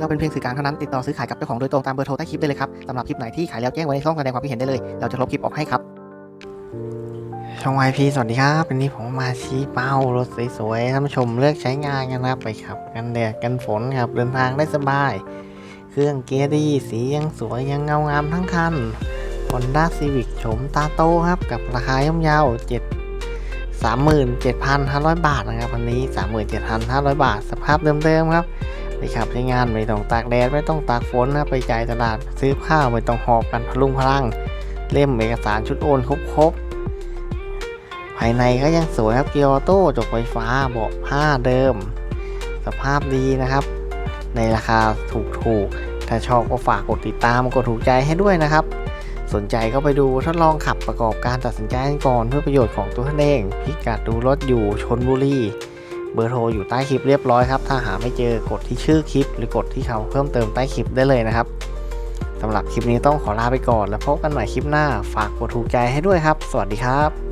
เราเป็นเพียงสื่อกลางเท่านั้นติดต่อซื้อขายกับเจ้าของโดยตรงตามเบอร์โทรใต้คลิปได้เลยครับสำหรับคลิปไหนที่ขายแล้วแจ้งไว้ในช่องแสดงความคิดเห็นได้เลย เราจะลบคลิปออกให้ครับ ช่อง YP สวัสดีครับวันนี้ผมมาชี้เป้ารถสวยๆท่านผู้ชมเลือกใช้งานกันนะครับไปขับ กันแดดกันฝนครับเดินทางได้สบาย เครื่องเกียร์ดีสียังสวยยังเงางามทั้งคัน Honda Civic โฉมตาโตครับกับราคาย่อมเยาว7 37,500 บาทนะครับวันนี้ 37,500 บาท สภาพเดิมๆครับ ไปขับใช้งานไม่ต้องตากแดดไม่ต้องตากฝนนะไปจ่ายตลาด ซื้อข้าวไม่ต้องหอบกันพลุงพลัง เล่มเอกสารชุดโอนครบๆภายในก็ยังสวยครับเกียร์ออโต้จกไฟฟ้าเบาะผ้าเดิม สภาพดีนะครับ ในราคาถูกๆ ถ้าชอบก็ฝากกดติดตามกดถูกใจให้ด้วยนะครับ สนใจก็ไปดูทดลองขับประกอบการตัดสินใจกันก่อนเพื่อประโยชน์ของตัวท่านเองพิกัดดูรถอยู่ชนบุรี เบอร์โทรอยู่ใต้คลิปเรียบร้อยครับถ้าหาไม่เจอกดที่ชื่อคลิป หรือกดที่เขาเพิ่มเติมใต้คลิปได้เลยนะครับสำหรับคลิปนี้ต้องขอลาไปก่อน แล้วพบกันใหม่คลิปหน้าฝากกดถูกใจให้ด้วยครับ สวัสดีครับ